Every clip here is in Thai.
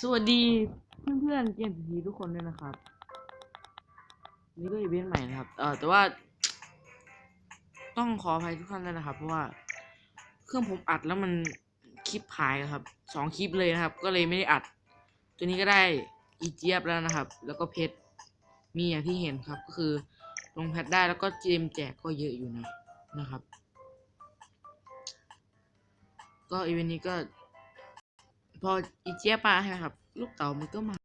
สวัสดีเพื่อนๆเกมทีทุกคนด้วยนะครับ นี่ก็อีเวนต์ใหม่นะครับ เออแต่ว่า ต้องขออภัยทุกท่านด้วยนะครับ เพราะว่า เครื่องผมอัดแล้วมันคลิปหายครับสองคลิปเลยนะครับ ก็เลยไม่ได้อัด ตัวนี้ก็ได้อีเจี๊ยบแล้วนะครับ แล้วก็เพชรมีอย่างที่เห็นครับ ก็คือลงแพทได้แล้วก็เจมแจกก็เยอะอยู่นะนะครับ ก็อีเวนต์นี้ก็ พออีเจี๊ยบมาใช่ไหมครับ ลูกเต๋ามันก็มา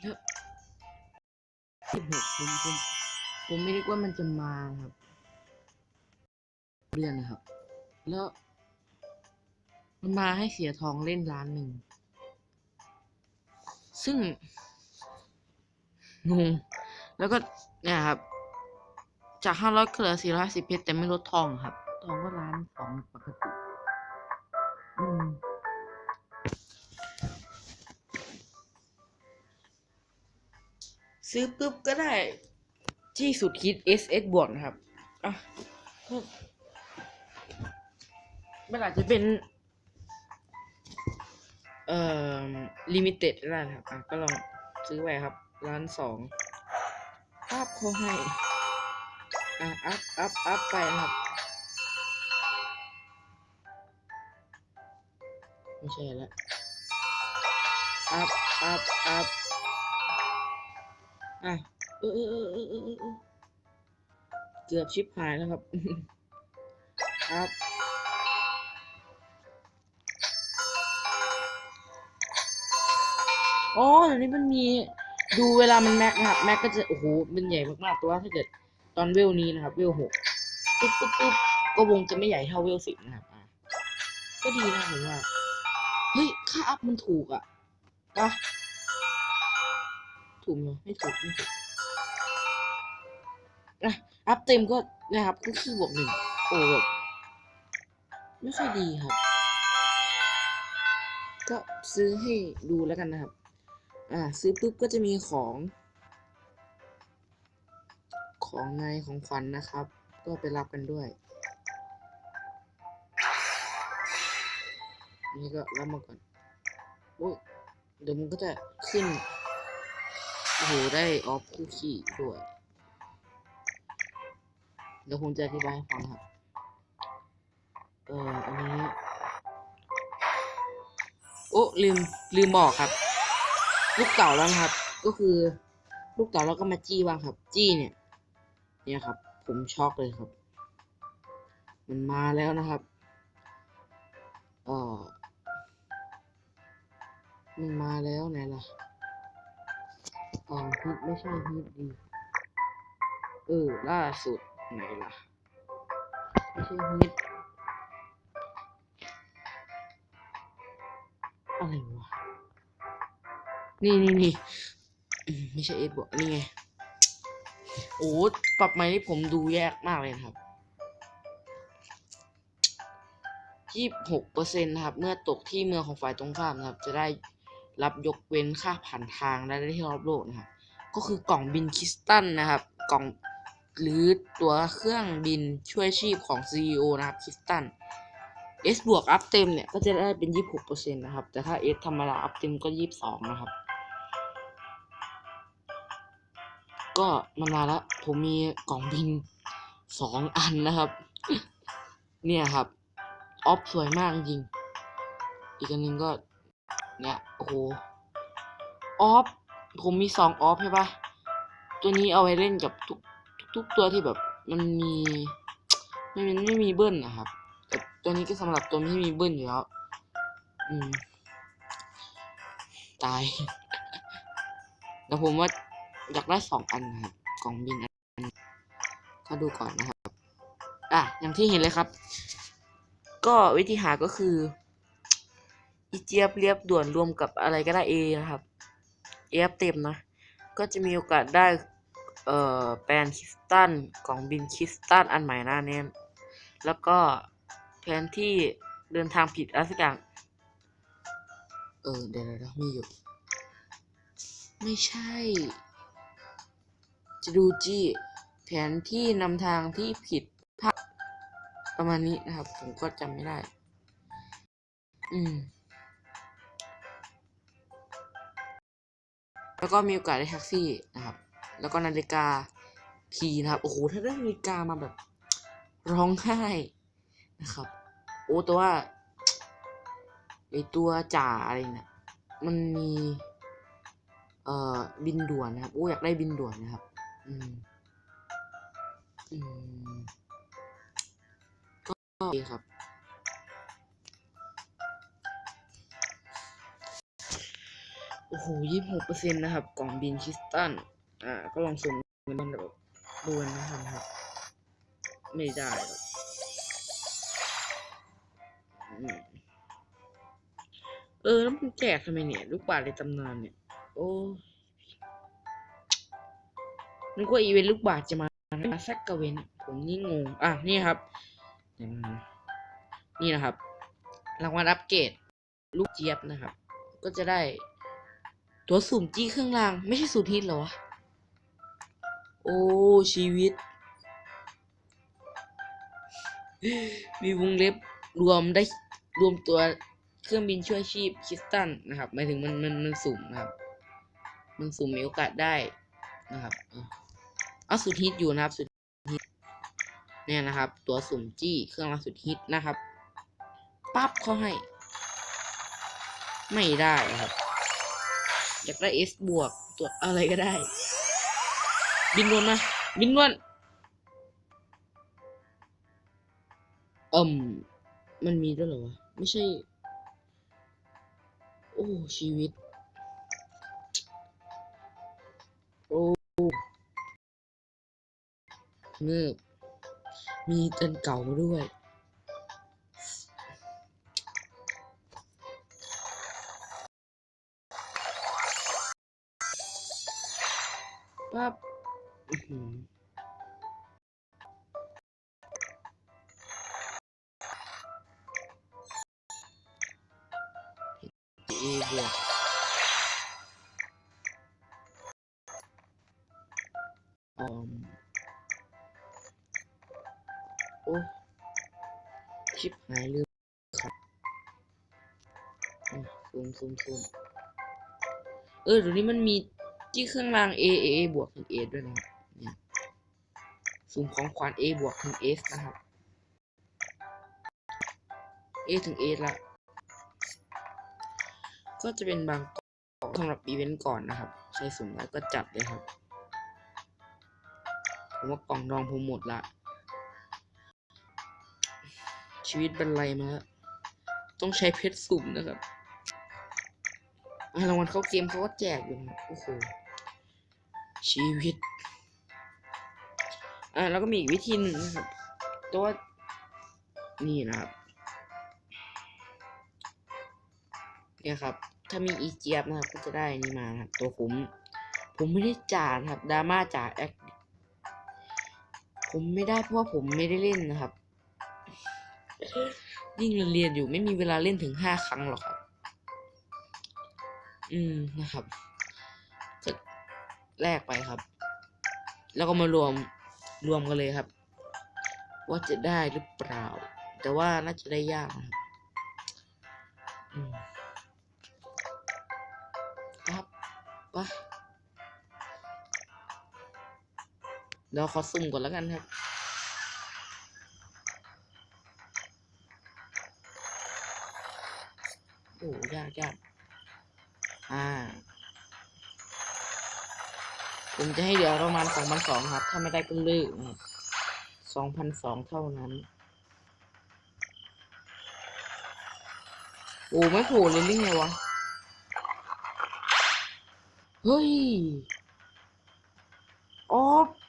เยอะสิบหกผมผมผมไม่นึกว่ามันจะมาครับเดือนนะครับ แล้ว มันมาให้เสียทองเล่นล้านหนึ่ง ซึ่งงงแล้วก็เนี่ยครับ จากห้าร้อยเหลือสี่ร้อยสิบเพชรแต่ไม่ลดทองครับ ทองก็ล้านสองปกติ อืม ซื้อปุ๊บก็ได้ ที่สุดคิด SS บวกนะครับอะมันอาจจะเป็น เอ่อลิมิเต็ดก็ได้นะครับอะก็ลองซื้อไว้ครับ ร้านสองอัพเขาให้ อะ อัพอัพอัพไปนะครับ ไม่ใช่แล้วอัพอัพอัพ อะเออเออเออเออเออเออเกือบชิปหายแล้วครับอัพอ๋อเดี๋ยวนี้มันมีดูเวลามันแม็กนะครับ แม็กก็จะ โอ้โหมันใหญ่มากๆ แต่ว่าถ้าเกิดตอนเวลนี้นะครับ เวลหกปุ๊บปุ๊บปุ๊บก็วงจะไม่ใหญ่เท่าเวลสิบนะครับอะก็ดีนะผมว่า เฮ้ย ค่าอัพมันถูกอะปะ ถูกไหมไม่ถูกไม่ถูกอะอัพเต็มก็นะครับก็คือบวกหนึ่งโอ้แบบไม่ค่อยดีครับ ก็ซื้อให้ดูแล้วกันนะครับ อ่า ซื้อปุ๊บก็จะมีของ ของในของขวัญนนะครับ ก็ไปรับกันด้วย นี่ก็รับมาก่อนโอ้ยเดี๋ยวมันก็จะขึ้น โอ้โห ได้ออฟคุกกี้ด้วย เดี๋ยวผมจะอธิบายให้ฟังครับ เอออันนี้ โอ้ลืม ลืมบอกครับ ลูกเต่าแล้วครับ ก็คือ ลูกเต่าแล้วก็มาจี้บ้างครับ จี้เนี่ย เนี่ยครับ ผมช็อกเลยครับ มันมาแล้วนะครับ เออมันมาแล้วไหนล่ะ อ๋อฮิตไม่ใช่ฮิตดีเออล่าสุดไหนล่ะ ไม่ใช่ฮิตอะไรวะ นี่นี่นี่ไม่ใช่เอ็ดบอกนี่ไง โอ้ปรับไม้ที่ผมดูแยกมากเลยครับยี่หกเปอร์เซ็นต์นะครับ เมื่อตกที่เมืองของฝ่ายตรงข้ามนะครับ จะได้ รับยกเว้นค่าผ่านทางและได้ที่รอบโลกนะครับ ก็คือกล่องบินคริสตัลนะครับ กล่องหรือตัวเครื่องบินช่วยชีพของ CEO นะครับคริสตัล S บวกอัพเต็มเนี่ย ก็จะได้เป็น 26%นะครับ แต่ถ้า S ธรรมดาอัพเต็มก็ 22 นะครับ ก็มันมาแล้ว ผมมีกล่องบินสองอันนะครับ เนี่ยครับ ออฟสวยมากจริง อีกอันหนึงก็ เนี่ยโอ้โหออฟผมมีสองออฟใช่ปะตัวนี้เอาไว้เล่นกับทุกทุกตัวที่แบบมันมีไม่มีไม่มีเบิ้ลนะครับแต่ตัวนี้ก็สำหรับตัวที่มีเบิ้ลอยู่แล้วอืมตายแต่ผมว่าอยากได้สองอันนะครับกล่องบินอันก็ดูก่อนนะครับ อะอย่างที่เห็นเลยครับ ก็วิธีหาก็คือ อีเจี๊ยบเรียบด่วนรวมกับอะไรก็ได้เอนะครับ เอฟเต็มนะ ก็จะมีโอกาสได้ เอ่อแปนคริสตัลกล่องบินคริสตัลอันใหม่หน้าเนี้ยแล้วก็แผนที่เดินทางผิดอะไรสักอย่าง เออเดี๋ยวเดี๋ยวมีอยู่ ไม่ใช่จะดูจี้แผนที่นำทางที่ผิดพลาดประมาณนี้นะครับ ผมก็จำไม่ได้ อืม แล้วก็มีโอกาสได้แท็กซี่นะครับ แล้วก็นาฬิกาพีนะครับโอ้โหถ้าได้นาฬิกามาแบบร้องไห้นะครับ โอ้แต่ว่าไอตัวจ่าอะไรเนี่ยมันมีเอ่อบินด่วนนะครับโอ้อยากได้บินด่วนนะครับ อืมอืมก็ดีครับ โอ้โหยี่หกเปอร์เซ็นต์นะครับ กล่องบินคริสตัลอ่า ก็ลองสุ่มเงินมันแบบดวนนะครับ ไม่ได้หรอกอืมเออ แล้วมันแจกทำไมเนี่ย ลูกบาศก์ในตำนานเนี่ย โอ้นึกว่าอีเวนต์ลูกบาศก์จะมามาสักกะเวนผมนี่งง อะ นี่ครับเดี๋ยวนะนี่นะครับ รางวัลอัปเกรดลูกเจี๊ยบนะครับ ก็จะได้ ตัวสุ่มจี้เครื่องราง ไม่ใช่สูตรฮิตเหรอวะ โอ้ชีวิต มีวงเล็บรวมได้รวมตัวเครื่องบินช่วยชีพคิสตันนะครับหมายถึงมันมันมันสุ่มนะครับ มันสุ่มมีโอกาสได้นะครับออเอาสุดฮิตอยู่นะครับสุดฮิตเนี่ยนะครับ ตัวสุ่มจี้เครื่องรางสุดฮิตนะครับปั๊บเขาให้ ไม่ได้ครับ อยากได้ S บวกตัวอะไรก็ได้ บินวนมา บินวนเอิ่มมันมีด้วยเหรอวะ ไม่ใช่ โอ้ ชีวิต โอ้เงือบมีเต็นเก่ามาด้วย อบวกอืมโอ้ชิบหายลืมครับอืมซูมซูมซูมเออเดี๋ยวนี้มันมีที่เครื่องราง A A A บวกถึง A ด้วยนะครับเนี่ยซูมของขวาน A บวกถึง S นะครับ A ถึง A ละ ก็จะเป็นบางกล่องสำหรับอีเวนต์ก่อนนะครับ ใครสุ่มแล้วก็จับเลยครับ ผมว่ากล่องรองผมหมดละ ชีวิตเป็นไรมาแล้วต้องใช้เพชรสุ่มนะครับอะรางวัลเข้าเกมเขาก็แจกอยู่นะโอ้โห ชีวิต อ่าแล้วก็มีอีกวิธีหนึ่งนะครับ ตัว นี่นะครับ เนี่ยครับ ถ้ามีอีเจี๊ยบนะครับก็จะได้นี่มาครับตัวผมผมไม่ได้จ่าครับดราม่าจ่าแอคผมไม่ได้เพราะว่าผมไม่ได้เล่นนะครับ ยิ่งเรียนอยู่ไม่มีเวลาเล่นถึงห้าครั้งหรอกครับ อืมนะครับก็แลกไปครับ แล้วก็มารวมรวมกันเลยครับ ว่าจะได้หรือเปล่า แต่ว่าน่าจะได้ยากนะครับ อืม ปะเดี๋ยวขอซุ่มก่อนแล้วกันครับ โอ้ยากยากอ่า ผมจะให้เดี๋ยวประมาณสองพันสองครับ ถ้าไม่ได้ก็เลิกสองพันสองเท่านั้น โอ้ไม่โผล่เลยหรือไงวะ เฮ้ย อ๋อ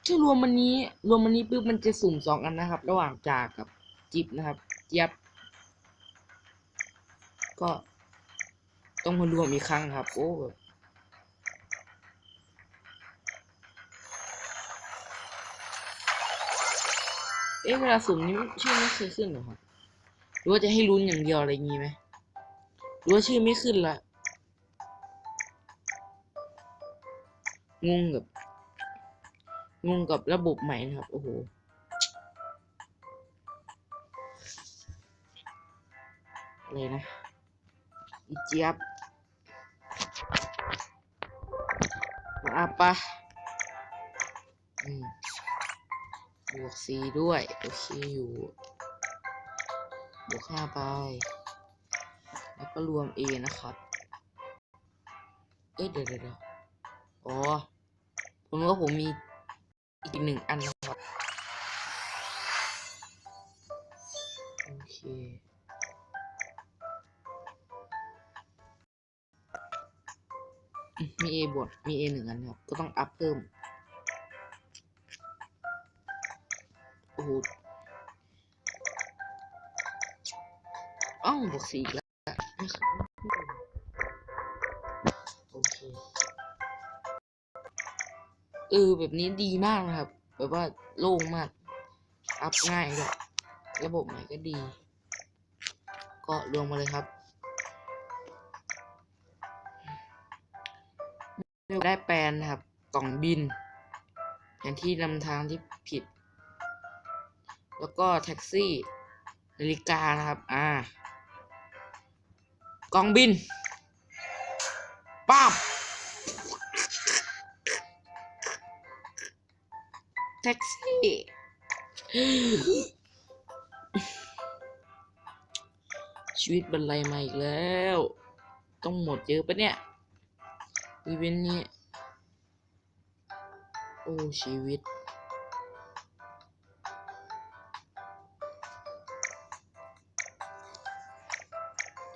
ที่รวมมันนี้ รวมมันนี้ปุ๊บมันจะสุ่มสองอันนะครับ ระหว่างจ่ากับจิบนะครับ เจี๊ยบ ก็ต้องมารวมอีกครั้งครับ โอ้เอ๊ะเวลาสุ่มนี้ชื่อไม่เคยขึ้นหรอครับหรือว่าจะให้ลุ้นอย่างเดียวอะไรงี้ไหมหรือว่าชื่อไม่ขึ้นละ งงกับงงกับระบบใหม่นะครับ โอ้โหอะไรนะอีเจี๊ยบอัพปะอืมบวกสีด้วย โอเคอยู่ บวกห้าไป แล้วก็รวม A นะครับ เอ้ยเดี๋ยวเดี๋ยวเดี๋ยวอ๋อ ผมว่าผมมีอีกหนึ่งอันนะครับโอเคมี A บวกมี A หนึ่งอันครับ ก็ต้องอัพเพิ่ม โอ้โหอ้าวบวกสี่กแล้ว โอเค เออแบบนี้ดีมากนะครับ แบบว่าโล่งมาก อัพง่ายด้วยระบบใหม่ก็ดี ก็รวมมาเลยครับได้แปลนนะครับ กล่องบินแผนที่นำทางที่ผิด แล้วก็แท็กซี่นาฬิกานะครับ อ่ากล่องบินป้าบ แท็กซี่ ชีวิตบรรลัยมาอีกแล้ว ต้องหมดเยอะปะเนี่ยอีเวนต์นี้ โอ้ชีวิต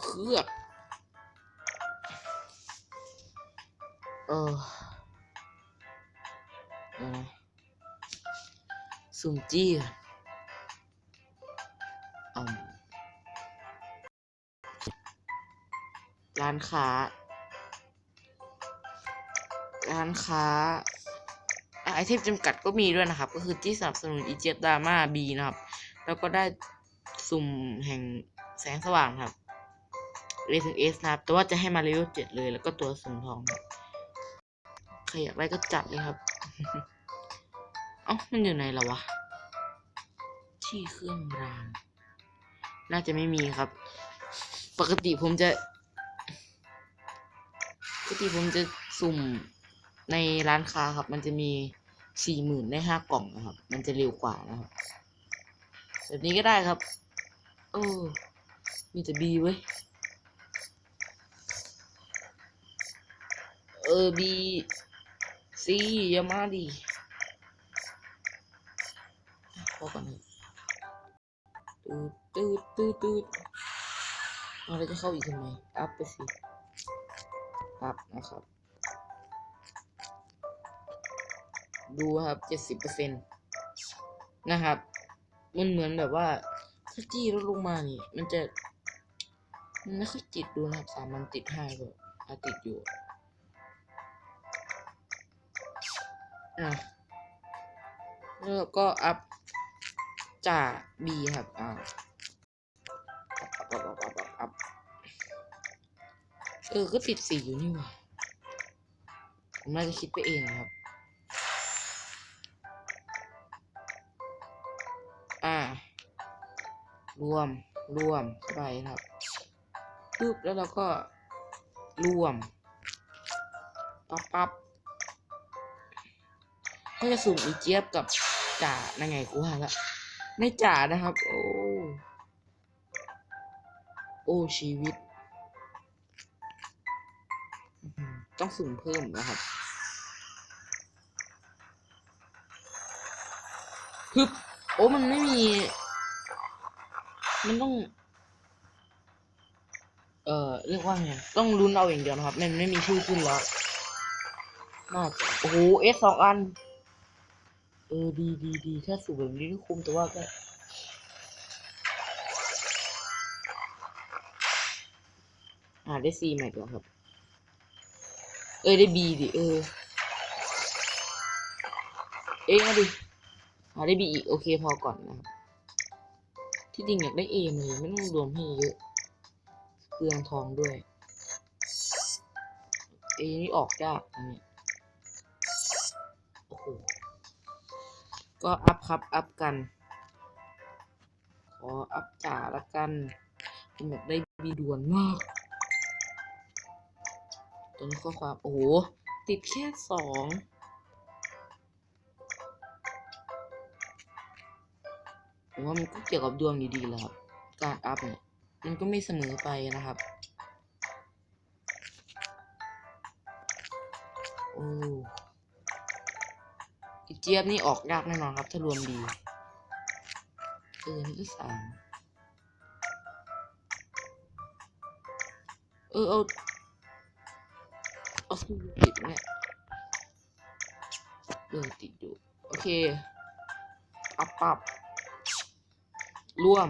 เครือกเออเอ สุ่มจี้ร้านค้า ร้านค้าไอเทมจำกัดก็มีด้วยนะครับ ก็คือที่สนับสนุนอีเจตดราม่าบีนะครับ แล้วก็ได้สุ่มแห่งแสงสว่างครับเรถึงเอสนะครับ แต่ว่าจะให้มาเลเวลเจ็ดเลย แล้วก็ตัวสุ่มทองครับใครอยากได้ก็จัดเลยครับ เอ้ามันอยู่ไหนล้ววะ ที่เครื่องราง น่าจะไม่มีครับ ปกติผมจะ ปกติผมจะสุ่มในร้านค้าครับ มันจะมีสี่หมื่นได้ห้ากล่องนะครับ มันจะเร็วกว่านะครับ แบบนี้ก็ได้ครับ โอ้ มีแต่บีเว้ย เออบีซีอย่ามาดิพอก่อนเลย ตืดตืดตืดตืดเอาจะเข้าอีกทำไม อัพไปสิ อัพนะครับ ดูครับเจ็ดสิบเปอร์เซ็นต์นะครับ มันเหมือนแบบว่าถ้าจี้ลดลงมานี่ มันจะมันไม่ค่อยติดดูนะครับสามมันติดห้าก็อาติดอยู่อะแล้วก็อัพ จ่าบีครับอ่าอัพอัพอัพอัพอัพอัพเออ ก็ติดสีอยู่นี่หว่าผมน่าจะคิดไปเองครับ อ่า รวม รวมเข้าไปครับปึ๊บแล้วเราก็ รวม ปั๊บปั๊บก็จะสุ่มอีเจี๊ยบกับจ่านั่นไงกูว่าละ ไม่จ่านะครับ โอ้โอ้ชีวิต ต้องสุ่มเพิ่มนะครับฮึบโอ้มันไม่มี มันต้อง เอ่อเรียกว่าไงต้องลุ้นเอาอย่างเดียวนะครับ มันไม่มีชื่อขึ้นแล้วน่าจะโอ้โหเอสสองอัน เออดีดีดีถ้าสูบแบบนี้ก็คุ้มแต่ว่าก็อ่าได้ซีใหม่ก่อนครับ เออได้บีดิเออ เอมาดิอ่าได้บีอีกโอเคพอก่อนนะครับ ที่จริงอยากได้เอมเลยไม่ต้องรวมให้เยอะเปลืองทองด้วย เอนี่ออกยากนะเนี่ยโอ้โห ก็อัพครับ อัพกัน ขออัพจ่าละกันผมอยากได้บีด่วนมากตอนนี้ข้อความ โอ้โห ติดแค่สองผมว่ามันก็เกี่ยวกับดวงอยู่ดีแหละครับ การอัพเนี่ย มันก็ไม่เสมอไปนะครับ โอ้ เจี๊ยบนี่ออกยากแน่นอนครับถ้ารวมดีเออนี่ก็สามเออเอาเอาสมุดติดเนี่ยเออติดอยู่ โอเคอัพปับรวม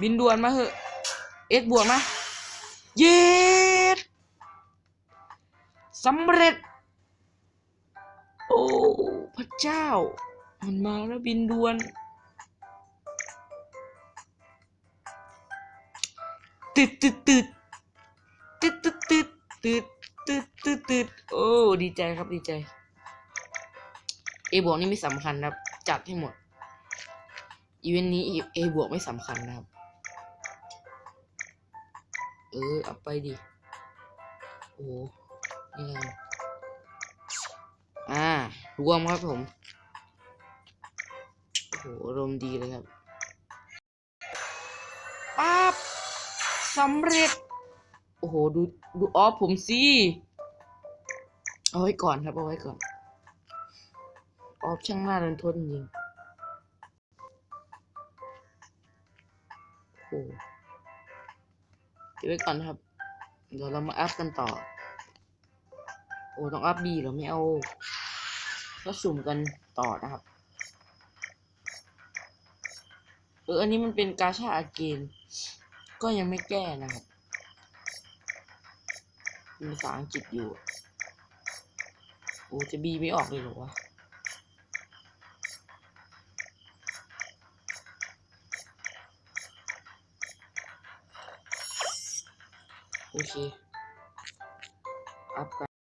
บินด่วนมาเหอะ เอ็ดบวกมา เย็ด สำเร็จ โอ้พระเจ้า มันมาแล้วบินด่วนตึดตึดตึดตึดตึดตึดตึดตึดตึดตึดโอ้ดีใจครับดีใจ เอบวกนี่ไม่สำคัญนะครับจัดให้หมดอีเวนต์นี้เอบวกไม่สำคัญนะครับ เออเอาไปดิโอ้ นี่ไงอ่ารวมครับผมโอ้โหรมดีเลยครับปั๊บสำเร็จ โอ้โห ดู ดูออฟผมสิ เอาไว้ก่อนครับ เอาไว้ก่อน ออฟช่างหน่าเดินทนจริงโอ้โหเก็บไว้ก่อนครับ เดี๋ยวเรามาอัพกันต่อ โอ้ต้องอัพบีหรอไม่เอา ก็สุ่มกันต่อนะครับ เอออันนี้มันเป็นกาชาอาเกนก็ยังไม่แก้นะครับมีภาษาอังกฤษอยู่ โอ้จะบีไม่ออกเลยหรอวะโอเคอัพกัน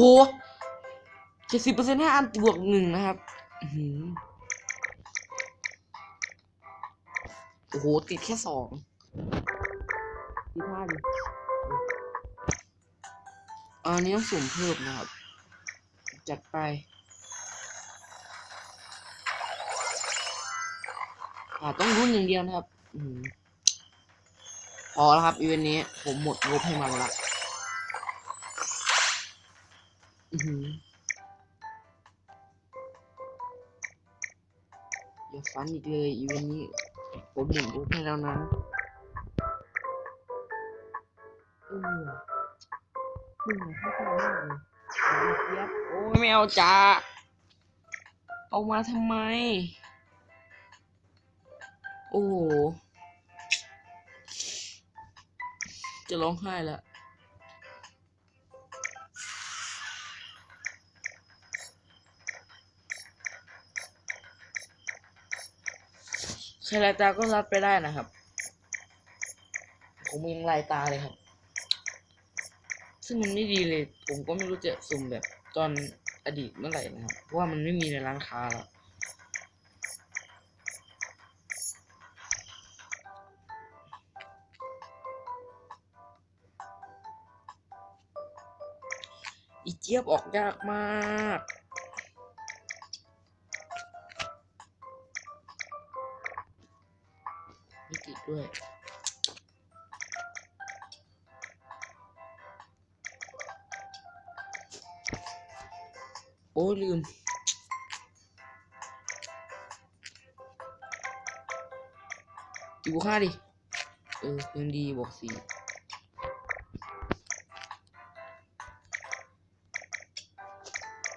อ้โหเจ็ดสิบเปอร์เซ็นต์ให้อันบวกหนึ่งนะครับอื้อหือโอ้โห ติดแค่สองติดห้าดิอันนี้ต้องสุ่มเพิ่มนะครับ จัดไปอ่าต้องรุ่นอย่างเดียวนะครับอือหือพอแล้วครับอีเวนต์นี้ผมหมดงบให้มันละ อือหืออย่าฟันอีกเลยอีเวนต์นี้ผมหมุนรูปให้แล้วนะเออหนึ่งให้ตายมากเลยเอาเจี๊ยบโอ้ยไม่เอาจ้าเอามาทำไม โอ้โหจะร้องไห้แล้ว ใครลายตาก็รับไปได้นะครับ ผมยังลายตาเลยครับ ซึ่งมันไม่ดีเลย ผมก็ไม่รู้จะสุ่มแบบตอนอดีตเมื่อไหร่นะครับ เพราะว่ามันไม่มีในร้านค้าแล้วอีเจี๊ยบออกยากมาก ด้วยโอ้ลืมอีบวกห้าดิ เออยังดีบวกสี่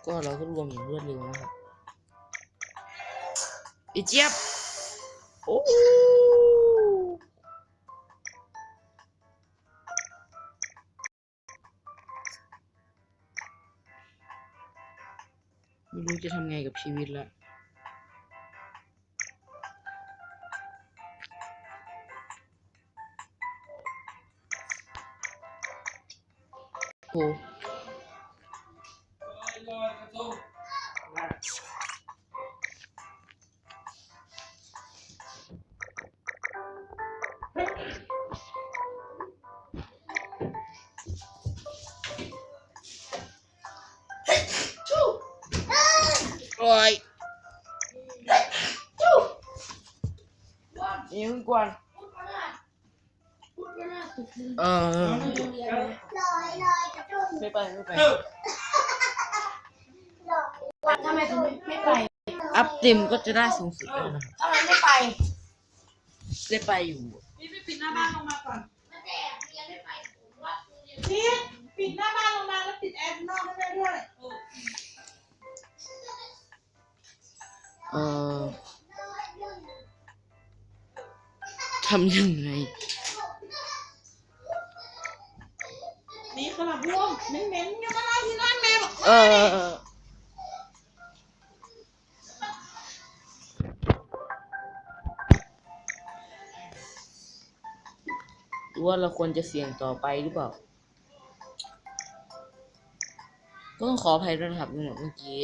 ก็เราก็รวมอย่างรวดเร็วนะครับอีเจี๊ยบโอ้ ทำไงกับชีวิตแล้วโห เออไม่ไปไม่ไปทำไมถึงไม่ไป อัพเต็มก็จะได้สูงสุดแล้วนะครับทำไมไม่ไป ได้ไปอยู่พี่ไปปิดหน้าบ้านลงมาก่อนพี่ปิดหน้าบ้านลงมาแล้วปิดแอร์ข้างนอกให้ได้ด้วยเออเออทำยังไง นี่ขนาดบวมเหม็นๆยังมาไล่ที่นั่นแม่บอกเออหรือว่าเราควรจะเสี่ยงต่อไปหรือเปล่า ก็ต้องขออภัยด้วยนะครับเมื่อกี้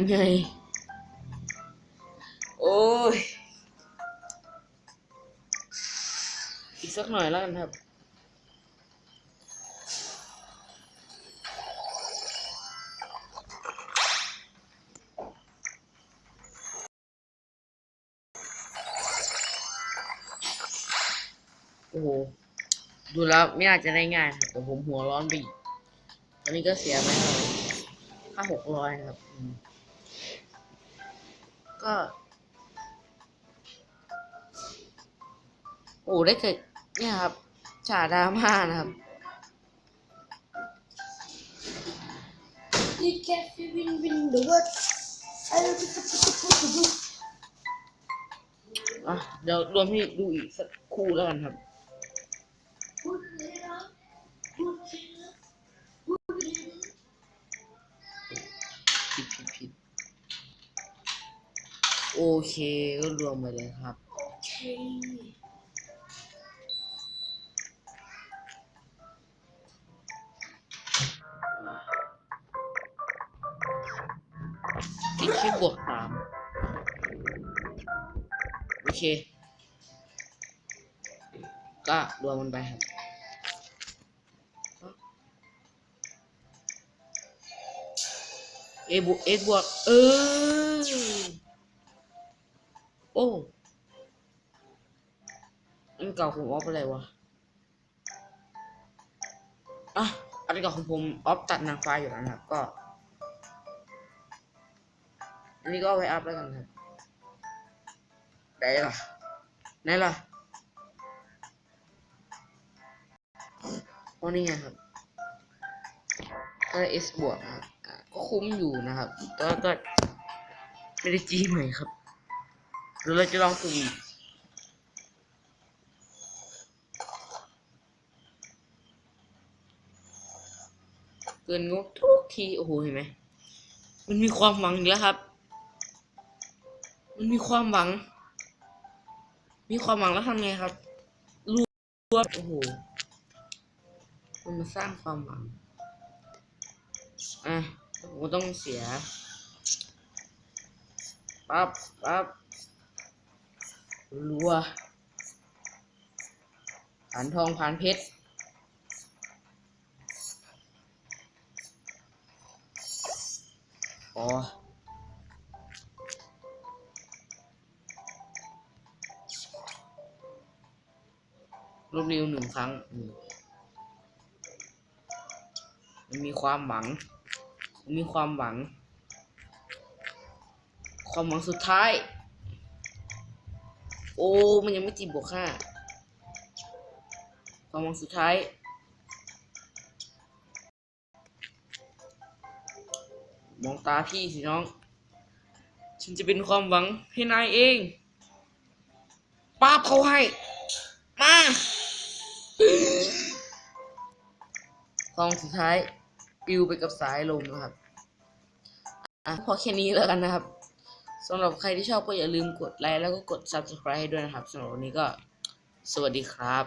ำไง โอ้ย อีกสักหน่อยแล้วกันครับ โอ้โห ดูแล้วไม่น่าจะได้ง่ายครับแต่ผมหัวร้อนไปอีกตอนนี้ก็เสียไปแล้วห้าหกร้อยนะครับอืม ก็โอ้ได้เกิดเนี่ยครับฉาดราม่านะครับดีแคฟวินวินเดอร์เวิร์ดไอ้อะเดี๋ยวรวมให้ดูอีกสักคู่แล้วกันครับ โอเคก็รวมไปเลยครับติดแค่บวกสามโอเค ก็รวมมันไปครับเอบวกเอบวกเออ โอ้อันเก่าผมออฟอะไรวะอะอันเก่าของผมออฟตัดนางฟ้าอยู่แล้วนะครับ ก็ อันนี้ก็เอาไว้อัพแล้วกันครับไหนล่ะไหนล่ะโอ้นี่ไงครับก็เอสบวกครับก็คุ้มอยู่นะครับแต่ก็ไม่ได้จี้ใหม่ครับ หรือเราจะลองสุ่มเกินงบทุกที โอ้โห เห็นไหม มันมีความหวังอีกแล้วครับ มันมีความหวัง มีความหวังแล้วทำไงครับรวมโอ้โห มันมาสร้างความหวัง อะผมต้องเสียปั๊บปั๊บ รัวผ่านทองผ่านเพชรอ๋อรูปนิ้วหนึ่งครั้ง มันมีความหวัง มีความหวัง ความหวังสุดท้าย อ้มันยังไม่จีบบวกห้าความหวังสุดท้าย มองตาพี่สิน้อง ฉันจะเป็นความหวังให้นายเองป้าบเขาให้ มาซองสุดท้าย ปิวไปกับสายลมนะครับ อะพอแค่นี้แล้วกันนะครับ สำหรับใครที่ชอบก็อย่าลืมกดไลค์แล้วก็กด subscribe ให้ด้วยนะครับสำหรับวันนี้ก็สวัสดีครับ